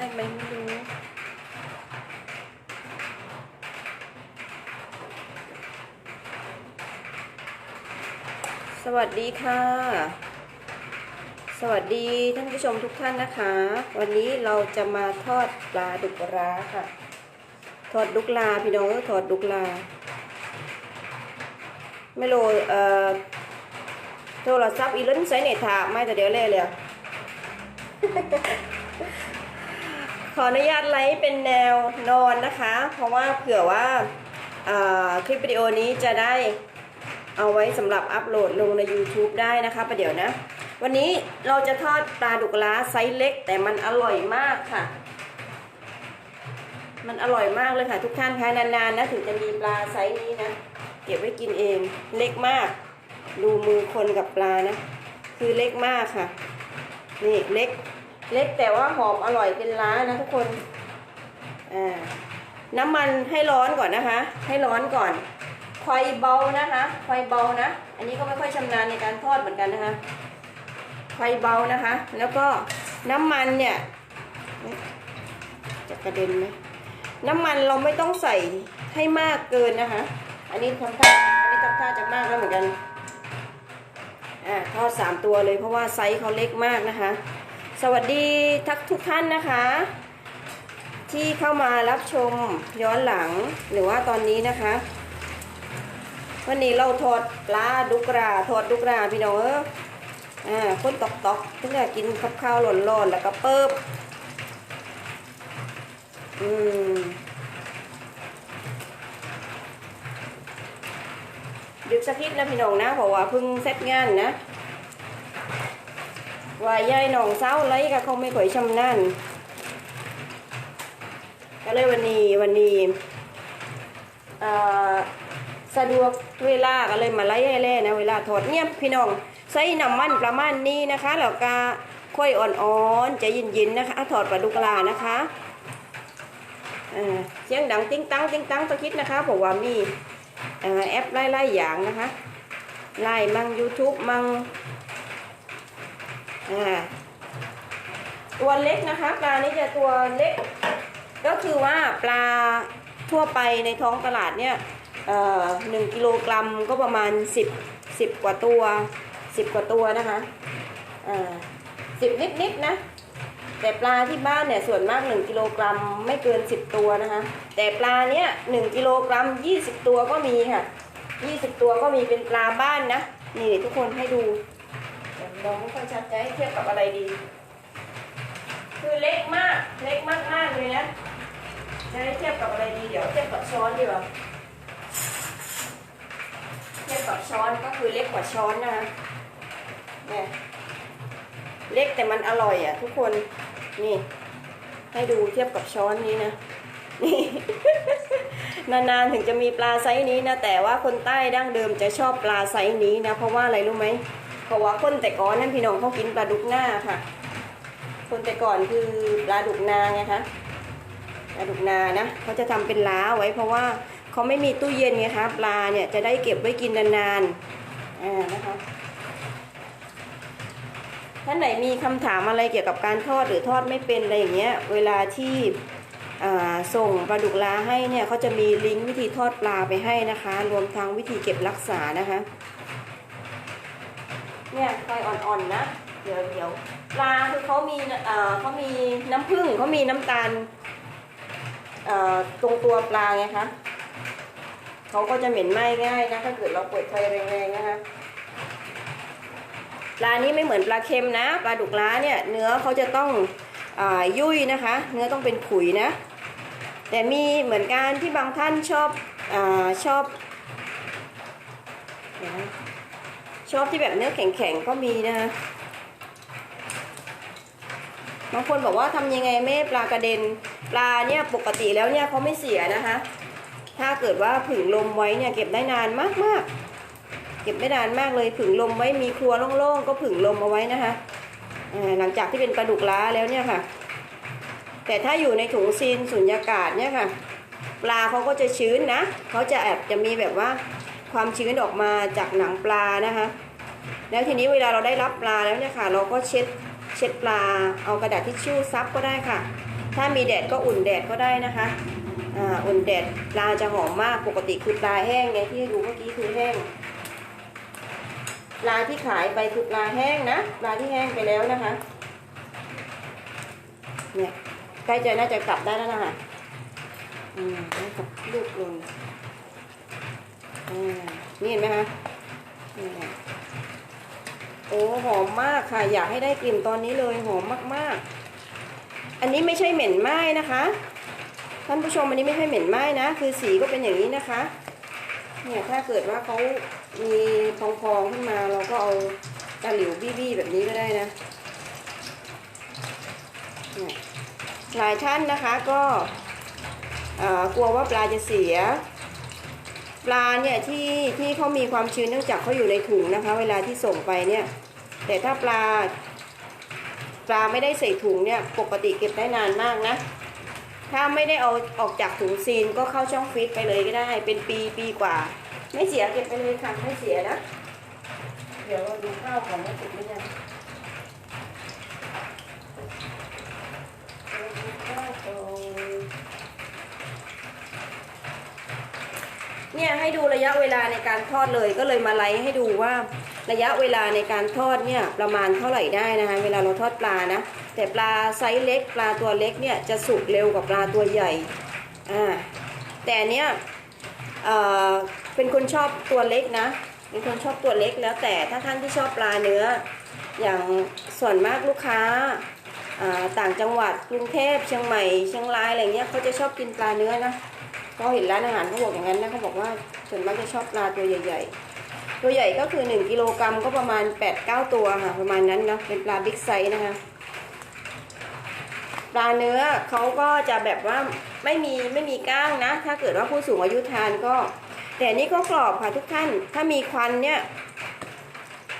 ได้ไหมไม่รู้สวัสดีค่ะ สวัสดีท่านผู้ชมทุกท่านนะคะ วันนี้เราจะมาทอดปลาดุกร้าค่ะ ทอดดุกลาพี่น้องทอดดุกลาไม่รู้เอ่อโทรศัพท์อีลุนใส่เน็ตถามไม่แต่เดี๋ยวเล่เลย ออนุญาตไลฟ์เป็นแนวนอนนะคะ เพราะว่าเผื่อว่าคลิปวิดีโอนี้จะได้เอาไว้สำหรับอัปโหลดลงใน YouTube ได้นะคะประเดี๋ยวนะ วันนี้เราจะทอดปลาดุกล้าไซส์เล็ก แต่มันอร่อยมากค่ะ มันอร่อยมากเลยค่ะ ทุกท่านคะนานๆนะถึงจะมีปลาไซส์นี้นะ เก็บไว้กินเองเล็กมาก ดูมือคนกับปลานะ คือเล็กมากค่ะ นี่เล็ก เล็กแต่ว่าหอมอร่อยเป็นล้านะทุกคนอ่าน้ำมันให้ร้อนก่อนนะคะ ให้ร้อนก่อนไฟเบานะคะไฟเบานะ อันนี้ก็ไม่ค่อยชำนาญในการทอดเหมือนกันนะคะไฟเบานะคะ แล้วก็น้ำมันเนี่ยจะกระเด็นไหมน้ำมันเราไม่ต้องใส่ให้มากเกินนะคะ อันนี้ทำท่าอันนี้ทำท่าจะมากแล้วเหมือนกันอ่าทอดสามตัวเลยเพราะว่าไซส์เขาเล็กมากนะคะ สวัสดีทักทุกท่านนะคะ ที่เข้ามารับชมย้อนหลังหรือว่าตอนนี้นะคะ วันนี้เราทอดปลาดุกราทอดดุกราพี่น้องเอออ่าคนตอกตอกๆถึงจะกินกับข้าวร้อนๆแล้วก็เปิบอืมดึกสักนิดนะพี่น้องนะเพราะว่าเพิ่งเสร็จงานนะ ว่ายายหนองเศร้าไรก็เขาไม่ค่อยชำนาญก็เลยวันนี้วันนี้สะดวกเวลาก็เลยมาไล่แล่นะเวลาทอดเนี่ยพี่น้องใส่น้ำมันประมาณนี้นะคะแล้วก็ค่อยอ่อนๆใจเย็นๆนะคะถอดปลาดุกลานะคะเสียงดังติ้งตังติ้งตังตะคิดนะคะผมว่ามีเอ่แอปไล่ๆอย่างนะคะไล่มั่ง YouTube มั่ง ตัวเล็กนะคะ ปลานี่จะตัวเล็ก ก็คือว่าปลาทั่วไปในท้องตลาดเนี่ยหนึ่งกิโลกรัมก็ประมาณสิบสิบกว่าตัวสิบกว่าตัวนะคะสิบนิดนิดๆนะ แต่ปลาที่บ้านเนี่ยส่วนมากหนึ่งกิโลกรัมไม่เกินสิบตัวนะคะ แต่ปลาเนี้ยหนึ่งกิโลกรัมยี่สิบตัวก็มีค่ะยี่สิบตัวก็มีเป็นปลาบ้านนะ นี่ทุกคนให้ดู มองไม่ค่อยชัดจะให้เทียบกับอะไรดี คือเล็กมากเล็กมากมากๆเลยนะจะให้เทียบกับอะไรดี เดี๋ยวเทียบกับช้อนดีกว่าเทียบกับช้อนก็คือเล็กกว่าช้อนนะคะเนี่ยเล็กแต่มันอร่อยอะ ทุกคนนี่ ให้ดูเทียบกับช้อนนี้นะนี่นานๆถึงจะมีปลาไซส์นี้นะแต่ว่าคนใต้ดั้งเดิมจะชอบปลาไซส์นี้นะเพราะว่าอะไรรู้ไหม เพราะว่าคนแต่ก่อนนั่นพี่น้องเขากินปลาดุกหน้าค่ะ คนแต่ก่อนคือปลาดุกนาไงคะปลาดุกนานะเขาจะทำเป็นล้าไว้ เพราะว่าเขาไม่มีตู้เย็นไงคะปลาเนี่ยจะได้เก็บไว้กินนานๆอ่านะคะท่านไหนมีคำถามอะไรเกี่ยวกับการทอดหรือทอดไม่เป็นอะไรอย่างเงี้ยเวลาที่ส่งปลาดุกลาให้เนี่ยเขาจะมีลิงก์วิธีทอดปลาไปให้นะคะ รวมทั้งวิธีเก็บรักษานะคะ เนี่ยไฟอ่อนๆนะ เดี๋ยวเดี๋ยวปลาคือเขามีเอ่อเขามีน้ำผึ้งเขามีน้ำตาลเอ่อตรงตัวปลาไงคะเขาก็จะเหม็นไหม้ง่ายนะถ้าเกิดเราเปิดไฟแรงๆนะคะปลานี้ไม่เหมือนปลาเค็มนะ ปลาดุกล้าเนี่ยเนื้อเขาจะต้องอยุ่ยนะคะ เนื้อต้องเป็นขุยนะ แต่มีเหมือนกันที่บางท่านชอบอชอบ ชอบที่แบบเนื้อแข็งๆก็มีนะคะบางคนบอกว่าทำยังไงไม่ปลากระเด็นปลาเนี่ยปกติแล้วเนี่ยเขาไม่เสียนะคะ ถ้าเกิดว่าผึ่งลมไว้เนี่ยเก็บได้นานมากๆ เก็บได้นานมากเลยผึ่งลมไว้มีครัวโล่งๆก็ผึ่งลมเอาไว้นะคะหลังจากที่เป็นปลาดุกล้าแล้วเนี่ยค่ะ แต่ถ้าอยู่ในถุงซีนสุญญากาศเนี่ยค่ะ ปลาเขาก็จะชื้นนะเขาจะแอบจะมีแบบว่า ความชื้นออกมาจากหนังปลานะคะ แล้วทีนี้เวลาเราได้รับปลาแล้วเนี่ยค่ะ เราก็เช็ดเช็ดปลา เอากระดาษทิชชู่ซับก็ได้ค่ะ ถ้ามีแดดก็อุ่นแดดก็ได้นะคะอ่าอุ่นแดดปลาจะหอมมากปกติคือปลาแห้งไงที่ดูเมื่อกี้คือแห้งปลาที่ขายไปคือปลาแห้งนะปลาที่แห้งไปแล้วนะคะเนี่ยใกล้จะน่าจะกลับได้แล้วนะคะอืมแล้วกับลูกลนอ่า นี่เห็นไหมคะโอ้หอมมากค่ะ อยากให้ได้กลิ่นตอนนี้เลยหอมมากๆ อันนี้ไม่ใช่เหม็นไหม้นะคะท่านผู้ชมอันนี้ไม่ใช่เหม็นไหม้นะ คือสีก็เป็นอย่างนี้นะคะ เนี่ยถ้าเกิดว่าเขามีพองๆขึ้นมา เราก็เอาตะหลิวบี้ๆแบบนี้ก็ได้นะเนี่ยหลายท่านนะคะก็กลัวว่าปลาจะเสีย ปลาเนี่ยที่ที่เขามีความชื้นเนื่องจากเขาอยู่ในถุงนะคะ เวลาที่ส่งไปเนี่ย แต่ถ้าปลา ปลาไม่ได้ใส่ถุงเนี่ยปกติเก็บได้นานมากนะ ถ้าไม่ได้เอาออกจากถุงซีนก็เข้าช่องฟรีซไปเลยก็ได้ เป็นปีปีกว่า ไม่เสียเก็บไปเลยค่ะไม่เสียนะ เดี๋ยวเราดูข้าวของว่าสุกหรือยังเราดูข้าวก่อนเนี่ย ให้ดูระยะเวลาในการทอดเลยก็เลยมาไลฟ์ให้ดูว่าระยะเวลาในการทอดเนี่ยประมาณเท่าไหร่ได้นะคะ เวลาเราทอดปลานะ แต่ปลาไซส์เล็ก ปลาตัวเล็กเนี่ยจะสุกเร็วกว่าปลาตัวใหญ่อ่าแต่เนี้ยเอ่อเป็นคนชอบตัวเล็กนะเป็นคนชอบตัวเล็กแล้วแต่ถ้าท่านที่ชอบปลาเนื้อ อย่างส่วนมากลูกค้าต่างจังหวัดกรุงเทพเชียงใหม่เชียงรายอะไรเงี้ยเขาจะชอบกินปลาเนื้อนะ ก็เห็นร้านอาหารเขาบอกอย่างนั้นนะเขาบอกว่าส่วนมากจะชอบปลาตัวใหญ่ ๆ ตัวใหญ่ก็คือ 1กิโลกรัมก็ประมาณ 8-9 ตัวค่ะ ประมาณนั้นเนาะเป็นปลาบิ๊กไซส์นะคะปลาเนื้อเขาก็จะแบบว่าไม่มีไม่มีก้างนะ ถ้าเกิดว่าผู้สูงอายุทานก็ แต่นี้ก็กรอบค่ะทุกท่าน ถ้ามีควันเนี่ย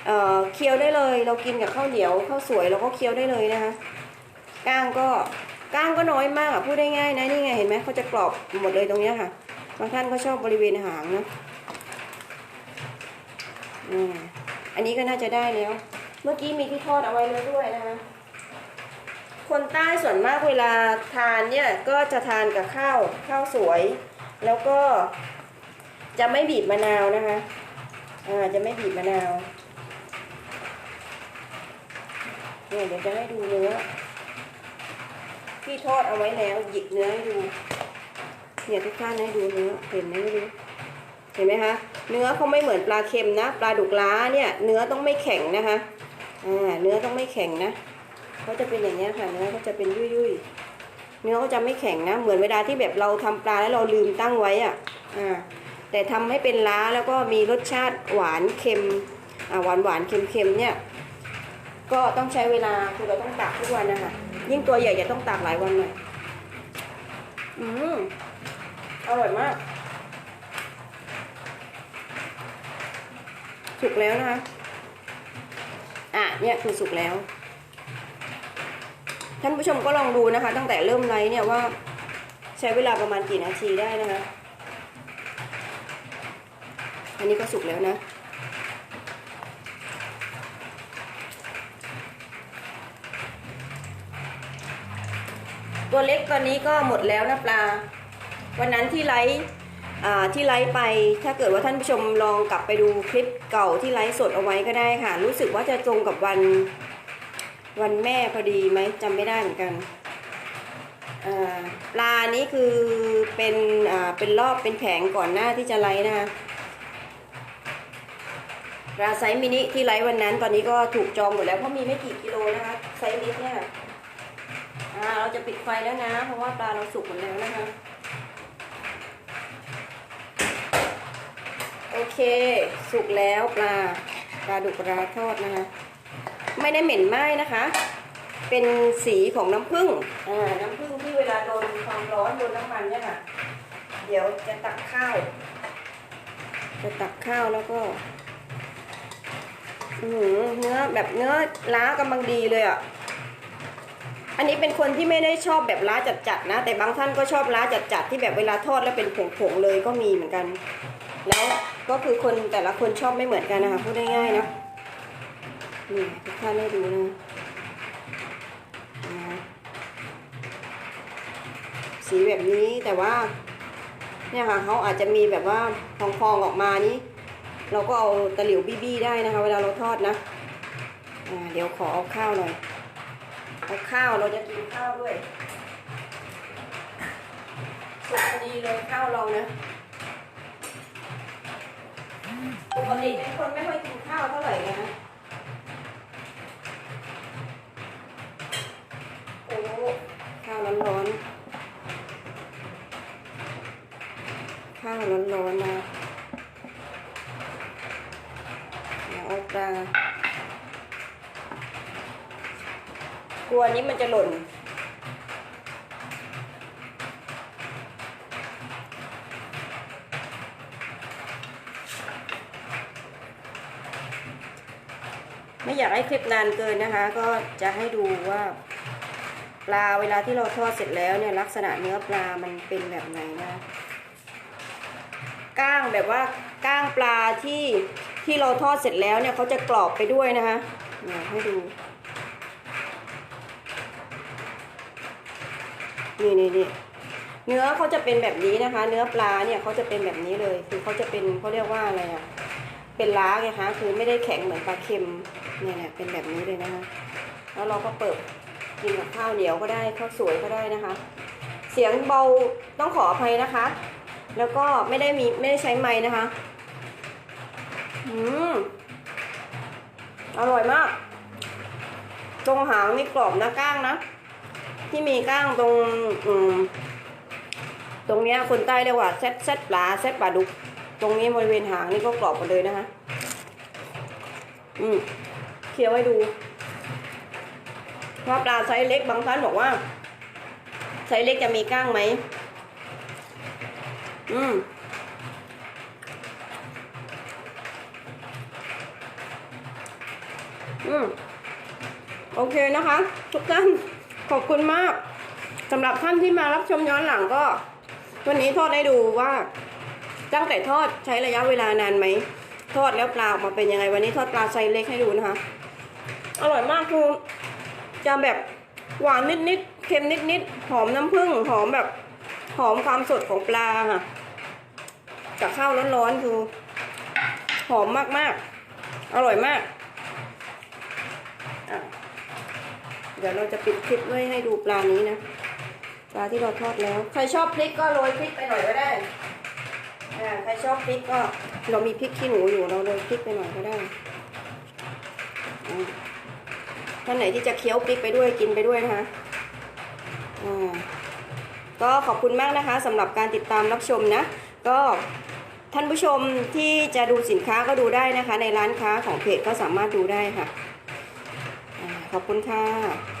เเคี้ยวได้เลย เรากินกับข้าวเหนียวข้าวสวยเราก็เคี้ยวได้เลยนะคะก้างก็ ก้างก็น้อยมากอะพูดได้ง่ายนะนี่ไงเห็นไหมเขาจะกรอบหมดเลยตรงเนี้ยค่ะบางท่านก็ชอบบริเวณหางนะอืมอันนี้ก็น่าจะได้แล้ว เมื่อกี้มีที่ทอดเอาไว้แล้วด้วยนะคะคนใต้ส่วนมากเวลาทานเนี่ยก็จะทานกับข้าวข้าวสวย แล้วก็จะไม่บีบมะนาวนะคะอ่าจะไม่บีบมะนาวเนี่ยเดี๋ยวจะให้ดูเนื้อ ที่ทอดเอาไว้แล้ว หยิกเนื้อให้ดู เนี่ยทุกท่านให้ดูเนื้อเห็นไหมไม่รู้เห็นไหมคะ เนื้อเขาไม่เหมือนปลาเค็มนะ ปลาดุกล้าเนี่ย เนื้อต้องไม่แข็งนะคะ อ่า เนื้อต้องไม่แข็งนะเขาจะเป็นอย่างนี้ค่ะ เนื้อเขาจะเป็นยุ่ยยุ่ยเนื้อเขาจะไม่แข็งนะ เหมือนเวลาที่แบบเราทำปลาแล้วเราลืมตั้งไว้อะ อ่า แต่ทำให้เป็นล้าแล้วก็มีรสชาติหวานเค็ม อ่า หวานหวานเค็มเค็มๆเนี่ย ก็ต้องใช้เวลาคือเราต้องตากทุกวันนะคะยิ่งตัวใหญ่จะต้องตากหลายวันหน่อยอืมอร่อยมาก สุกแล้วนะคะ อะเนี่ยคือสุกแล้ว ท่านผู้ชมก็ลองดูนะคะ ตั้งแต่เริ่มไลฟ์เนี่ยว่า ใช้เวลาประมาณกี่นาทีได้นะคะ อันนี้ก็สุกแล้วนะ ตัวเล็กตอนนี้ก็หมดแล้วนะปลา วันนั้นที่ไลฟ์อ่ที่ไลฟ์ไป ถ้าเกิดว่าท่านผู้ชมลองกลับไปดูคลิปเก่าที่ไลฟ์สดเอาไว้ก็ได้ค่ะ รู้สึกว่าจะตรงกับวันวันแม่พอดีไหมจำไม่ได้เหมือนกันปลานี้คือเป็นเป็นรอบเป็นแผงก่อนหน้าที่จะไลฟ์นะคะปลาไซส์มินิที่ไลฟ์วันนั้นตอนนี้ก็ถูกจองหมดแล้วเพราะมีไม่กี่กิโลนะคะไซส์เล็กเนี่ย อ่าเราจะปิดไฟแล้วนะ เพราะว่าปลาเราสุกหมดแล้วนะคะโอเค สุกแล้วปลาปลาดุกราทอดนะคะ ไม่ได้เหม็นไหม้นะคะ เป็นสีของน้ำผึ้งอ่าน้ำผึ้งที่เวลาโดนความร้อนโดนน้ำมันเนี่ยค่ะ เดี๋ยวจะตักข้าว จะตักข้าวแล้วก็เนื้อแบบเนื้อล้ากำลังดีเลยอะ อันนี้เป็นคนที่ไม่ได้ชอบแบบล้าจัดๆนะ แต่บางท่านก็ชอบล้าจัดๆที่แบบเวลาทอดแล้วเป็นผงๆเลยก็มีเหมือนกัน แล้วก็คือคนแต่ละคนชอบไม่เหมือนกันนะคะพูดง่ายๆนะนี่ทุกท่านให้ดูนะสีแบบนี้แต่ว่าเนี่ยค่ะเขาอาจจะมีแบบว่าพองๆออกมานี้ เราก็เอาตะหลิวบี้ๆได้นะคะ เวลาเราทอดนะอ่าเดี๋ยวขอเอาข้าวหน่อย เอาข้าวเราจะกินข้าวด้วยสุกพอดีเลยข้าวเรานะปกติเป็นคนไม่ค่อยกินข้าวเท่าไหร่นะโอ้ข้าวร้อนๆข้าวร้อนๆนะเดี๋ยวเอาปลา กลัวนี้มันจะหล่น ไม่อยากให้คลิปนานเกินนะคะ ก็จะให้ดูว่าปลาเวลาที่เราทอดเสร็จแล้วเนี่ยลักษณะเนื้อปลามันเป็นแบบไหนนะก้างแบบว่าก้างปลาที่ที่เราทอดเสร็จแล้วเนี่ยเขาจะกรอบไปด้วยนะคะเนี่ยให้ดู นี่นี่นี่เนื้อเขาจะเป็นแบบนี้นะคะ เนื้อปลาเนี่ยเขาจะเป็นแบบนี้เลย คือเขาจะเป็นเขาเรียกว่าอะไรอะ เป็นล้าไงคะ คือไม่ได้แข็งเหมือนปลาเค็มเนี่ยเนี่ยเป็นแบบนี้เลยนะคะ แล้วเราก็เปิดกินกับข้าวเหนียวก็ได้ข้าวสวยก็ได้นะคะ เสียงเบาต้องขออภัยนะคะ แล้วก็ไม่ได้มีไม่ได้ใช้ไม้นะคะ อืมอร่อยมาก ตรงหางนี่กรอบนะก้างนะ ที่มีก้างตรงตรงเนี้ยคนใต้เรียกว่าเซตเซตปลาเซตปลาดุก ตรงนี้บริเวณหางนี่ก็กรอบหมดเลยนะคะ อืมเคี้ยวให้ดูเพราะปลาไซส์เล็กบางท่านบอกว่าไซส์เล็กจะมีก้างไหม อืมอืมโอเคนะคะ ทุกท่าน ขอบคุณมากสำหรับท่านที่มารับชมย้อนหลังก็ วันนี้ทอดให้ดูว่าตั้งแต่ทอดใช้ระยะเวลานานไหม ทอดแล้วปลาออกมาเป็นยังไง วันนี้ทอดปลาไซส์เล็กให้ดูนะคะ อร่อยมากคือจะแบบหวานนิดๆเค็มนิดๆหอมน้ำผึ้งหอมแบบหอมความสดของปลาค่ะกับข้าวร้อนๆคือหอมมากๆ อร่อยมากอะ เดี๋ยวเราจะปิดคลิปไว้ให้ดูปลานี้นะ ปลาที่เราทอดแล้ว ใครชอบพริกก็โรยพริกไปหน่อยก็ได้ใครชอบพริกก็เรามีพริกขี้หนูอยู่เราโรยพริกไปหน่อยก็ได้ท่านไหนที่จะเคี้ยวพริกไปด้วยกินไปด้วยนะคะอ่าก็ขอบคุณมากนะคะสำหรับการติดตามรับชมนะ ก็ท่านผู้ชมที่จะดูสินค้าก็ดูได้นะคะ ในร้านค้าของเพจก็สามารถดูได้ค่ะ ขอบคุณค่ะ